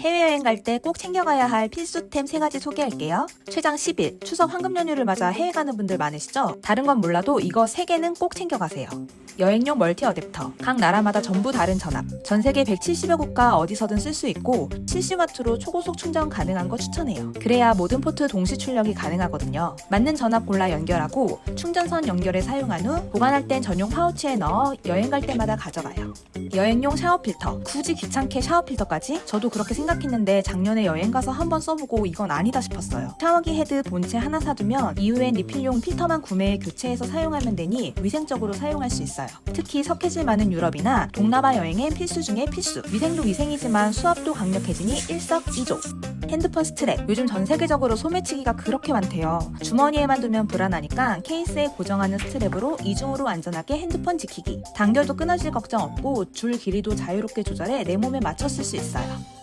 해외여행 갈 때 꼭 챙겨가야 할 필수템 3가지 소개할게요. 최장 10일, 추석 황금 연휴를 맞아 해외 가는 분들 많으시죠? 다른 건 몰라도 이거 3개는 꼭 챙겨가세요. 여행용 멀티 어댑터. 각 나라마다 전부 다른 전압. 전 세계 170여 국가 어디서든 쓸 수 있고 70W로 초고속 충전 가능한 거 추천해요. 그래야 모든 포트 동시 출력이 가능하거든요. 맞는 전압 골라 연결하고 충전선 연결해 사용한 후 보관할 땐 전용 파우치에 넣어 여행 갈 때마다 가져가요. 여행용 샤워 필터. 굳이 귀찮게 샤워 필터까지? 저도 그렇게 생각 했는데 작년에 여행 가서 한번 써보고 이건 아니다 싶었어요. 샤워기 헤드 본체 하나 사두면 이후엔 리필용 필터만 구매해 교체해서 사용하면 되니 위생적으로 사용할 수 있어요. 특히 석회질 많은 유럽이나 동남아 여행엔 필수 중에 필수. 위생도 위생이지만 수압도 강력해지니 일석이조. 핸드폰 스트랩. 요즘 전 세계적으로 소매치기가 그렇게 많대요. 주머니에만 두면 불안하니까 케이스에 고정하는 스트랩으로 이중으로 안전하게 핸드폰 지키기. 단결도 끊어질 걱정 없고 줄 길이도 자유롭게 조절해 내 몸에 맞춰 쓸 수 있어요.